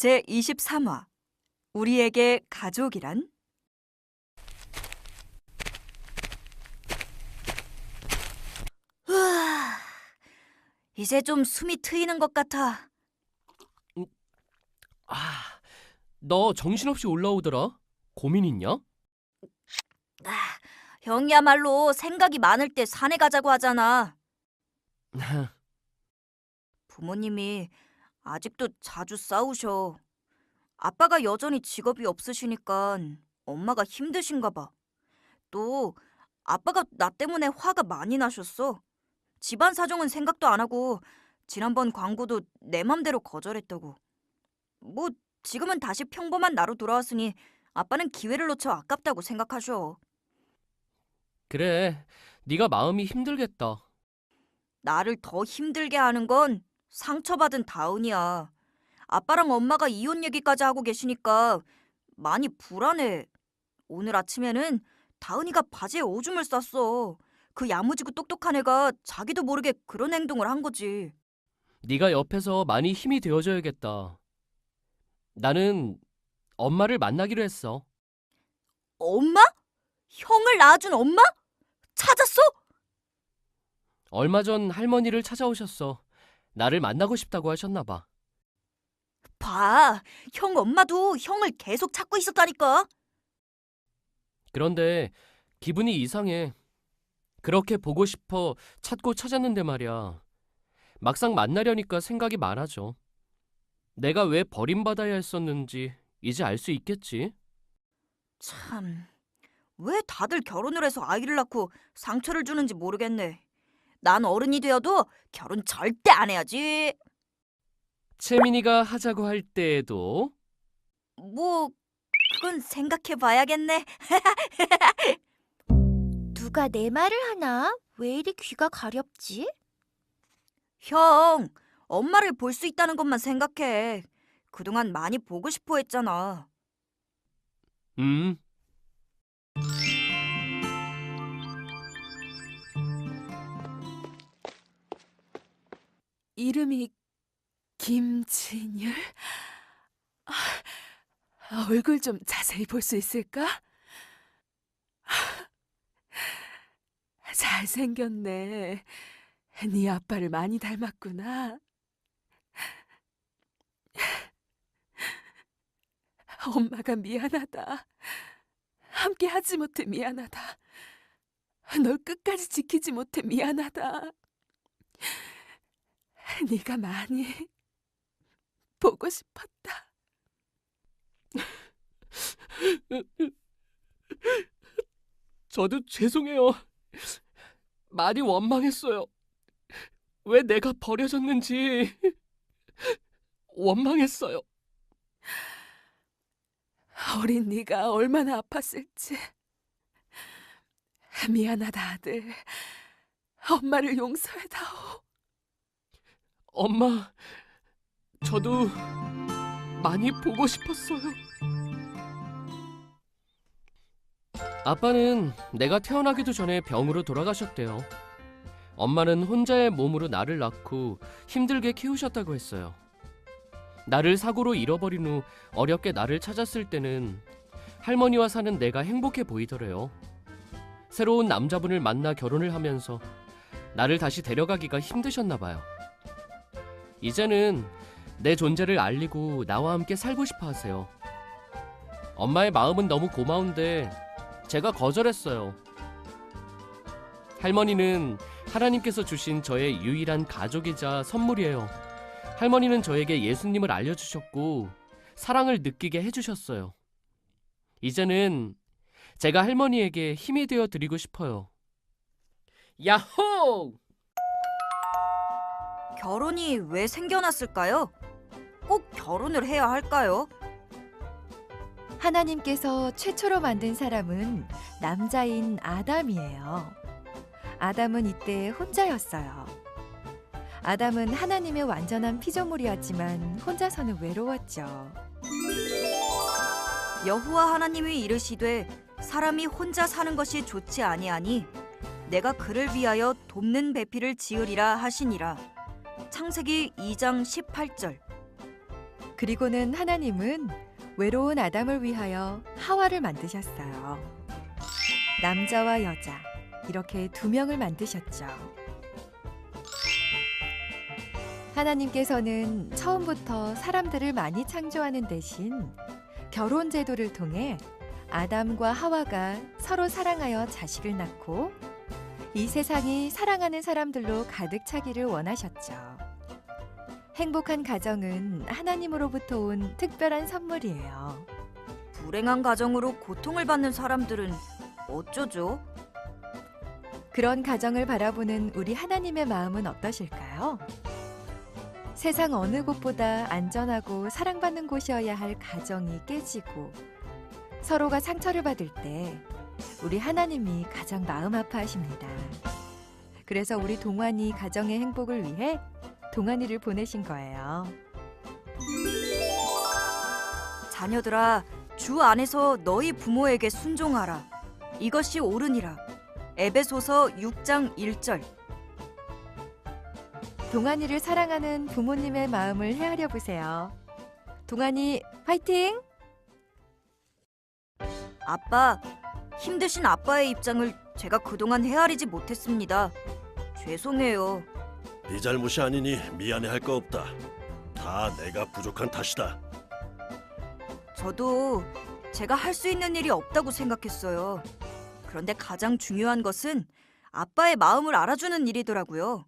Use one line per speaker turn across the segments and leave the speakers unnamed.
제 23화 우리에게 가족이란? 으아, 이제 좀 숨이 트이는 것 같아.
아, 너 정신없이 올라오더라. 고민 있냐?
아, 형이야말로 생각이 많을 때 산에 가자고 하잖아. 부모님이 아직도 자주 싸우셔. 아빠가 여전히 직업이 없으시니까 엄마가 힘드신가 봐. 또 아빠가 나 때문에 화가 많이 나셨어. 집안 사정은 생각도 안 하고 지난번 광고도 내 맘대로 거절했다고. 뭐 지금은 다시 평범한 나로 돌아왔으니 아빠는 기회를 놓쳐 아깝다고 생각하셔.
그래, 네가 마음이 힘들겠다.
나를 더 힘들게 하는 건 상처받은 다운이야. 아빠랑 엄마가 이혼 얘기까지 하고 계시니까 많이 불안해. 오늘 아침에는 다은이가 바지에 오줌을 쌌어. 그 야무지고 똑똑한 애가 자기도 모르게 그런 행동을 한 거지.
네가 옆에서 많이 힘이 되어줘야겠다. 나는 엄마를 만나기로 했어.
엄마? 형을 낳아준 엄마? 찾았어?
얼마 전 할머니를 찾아오셨어. 나를 만나고 싶다고 하셨나 봐.
봐. 형 엄마도 형을 계속 찾고 있었다니까.
그런데 기분이 이상해. 그렇게 보고 싶어 찾고 찾았는데 말이야. 막상 만나려니까 생각이 많아져. 내가 왜 버림받아야 했었는지 이제 알 수 있겠지?
참, 왜 다들 결혼을 해서 아이를 낳고 상처를 주는지 모르겠네. 난 어른이 되어도 결혼 절대 안 해야지.
채민이가 하자고 할 때에도
뭐, 그건 생각해 봐야겠네.
누가 내 말을 하나? 왜 이리 귀가 가렵지?
형, 엄마를 볼 수 있다는 것만 생각해. 그동안 많이 보고 싶어 했잖아.
음,
이름이 김진율? 아, 얼굴 좀 자세히 볼 수 있을까? 잘생겼네. 네 아빠를 많이 닮았구나. 엄마가 미안하다. 함께 하지 못해 미안하다. 널 끝까지 지키지 못해 미안하다. 네가 많이 보고 싶었다.
저도 죄송해요. 많이 원망했어요. 왜 내가 버려졌는지 원망했어요.
어린 네가 얼마나 아팠을지. 미안하다 아들. 엄마를 용서해다오.
엄마, 저도 많이 보고 싶었어요. 아빠는 내가 태어나기도 전에 병으로 돌아가셨대요. 엄마는 혼자의 몸으로 나를 낳고 힘들게 키우셨다고 했어요. 나를 사고로 잃어버린 후 어렵게 나를 찾았을 때는 할머니와 사는 내가 행복해 보이더래요. 새로운 남자분을 만나 결혼을 하면서 나를 다시 데려가기가 힘드셨나 봐요. 이제는 내 존재를 알리고 나와 함께 살고 싶어 하세요. 엄마의 마음은 너무 고마운데 제가 거절했어요. 할머니는 하나님께서 주신 저의 유일한 가족이자 선물이에요. 할머니는 저에게 예수님을 알려주셨고 사랑을 느끼게 해주셨어요. 이제는 제가 할머니에게 힘이 되어 드리고 싶어요. 야호!
결혼이 왜 생겨났을까요? 꼭 결혼을 해야 할까요?
하나님께서 최초로 만든 사람은 남자인 아담이에요. 아담은 이때 혼자였어요. 아담은 하나님의 완전한 피조물이었지만 혼자서는 외로웠죠.
여호와 하나님이 이르시되 사람이 혼자 사는 것이 좋지 아니하니 내가 그를 위하여 돕는 배필을 지으리라 하시니라. 창세기 2장 18절.
그리고는 하나님은 외로운 아담을 위하여 하와를 만드셨어요. 남자와 여자, 이렇게 두 명을 만드셨죠. 하나님께서는 처음부터 사람들을 많이 창조하는 대신 결혼 제도를 통해 아담과 하와가 서로 사랑하여 자식을 낳고 이 세상이 사랑하는 사람들로 가득 차기를 원하셨죠. 행복한 가정은 하나님으로부터 온 특별한 선물이에요.
불행한 가정으로 고통을 받는 사람들은 어쩌죠?
그런 가정을 바라보는 우리 하나님의 마음은 어떠실까요? 세상 어느 곳보다 안전하고 사랑받는 곳이어야 할 가정이 깨지고 서로가 상처를 받을 때 우리 하나님이 가장 마음 아파하십니다. 그래서 우리 동환이 가정의 행복을 위해 동환이를 보내신 거예요.
자녀들아, 주 안에서 너희 부모에게 순종하라. 이것이 옳으니라. 에베소서 6장 1절.
동환이를 사랑하는 부모님의 마음을 헤아려 보세요. 동환이 화이팅!
아빠, 힘드신 아빠의 입장을 제가 그동안 헤아리지 못했습니다. 죄송해요.
네 잘못이 아니니 미안해할 거 없다. 다 내가 부족한 탓이다.
저도 제가 할 수 있는 일이 없다고 생각했어요. 그런데 가장 중요한 것은 아빠의 마음을 알아주는 일이더라고요.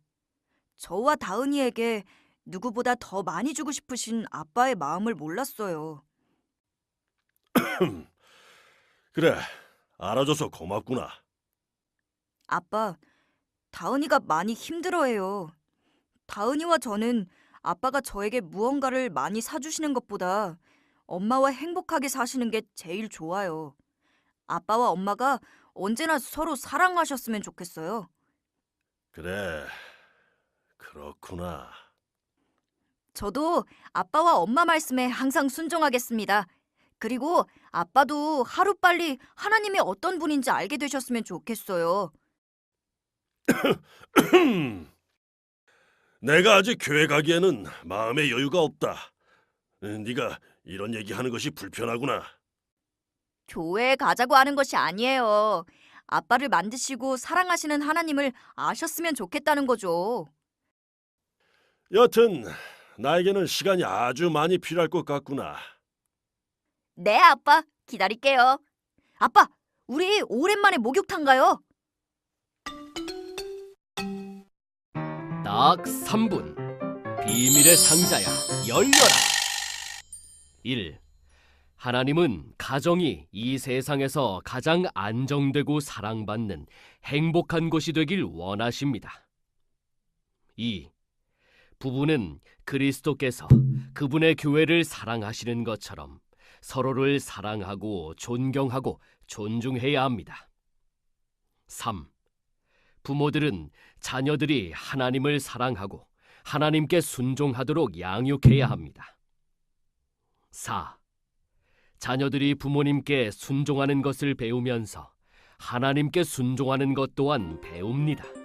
저와 다은이에게 누구보다 더 많이 주고 싶으신 아빠의 마음을 몰랐어요.
그래, 알아줘서 고맙구나.
아빠, 다은이가 많이 힘들어해요. 다은이와 저는 아빠가 저에게 무언가를 많이 사주시는 것보다 엄마와 행복하게 사시는 게 제일 좋아요. 아빠와 엄마가 언제나 서로 사랑하셨으면 좋겠어요.
그래, 그렇구나.
저도 아빠와 엄마 말씀에 항상 순종하겠습니다. 그리고 아빠도 하루빨리 하나님이 어떤 분인지 알게 되셨으면 좋겠어요.
내가 아직 교회 가기에는 마음의 여유가 없다. 네가 이런 얘기하는 것이 불편하구나.
교회에 가자고 하는 것이 아니에요. 아빠를 만드시고 사랑하시는 하나님을 아셨으면 좋겠다는 거죠.
여튼 나에게는 시간이 아주 많이 필요할 것 같구나.
네, 아빠. 기다릴게요. 아빠, 우리 오랜만에 목욕탕 가요.
딱 3분. 비밀의 상자야, 열려라. 1. 하나님은 가정이 이 세상에서 가장 안정되고 사랑받는 행복한 곳이 되길 원하십니다. 2. 부부는 그리스도께서 그분의 교회를 사랑하시는 것처럼 서로를 사랑하고 존경하고 존중해야 합니다. 3. 부모들은 자녀들이 하나님을 사랑하고 하나님께 순종하도록 양육해야 합니다. 4. 자녀들이 부모님께 순종하는 것을 배우면서 하나님께 순종하는 것 또한 배웁니다.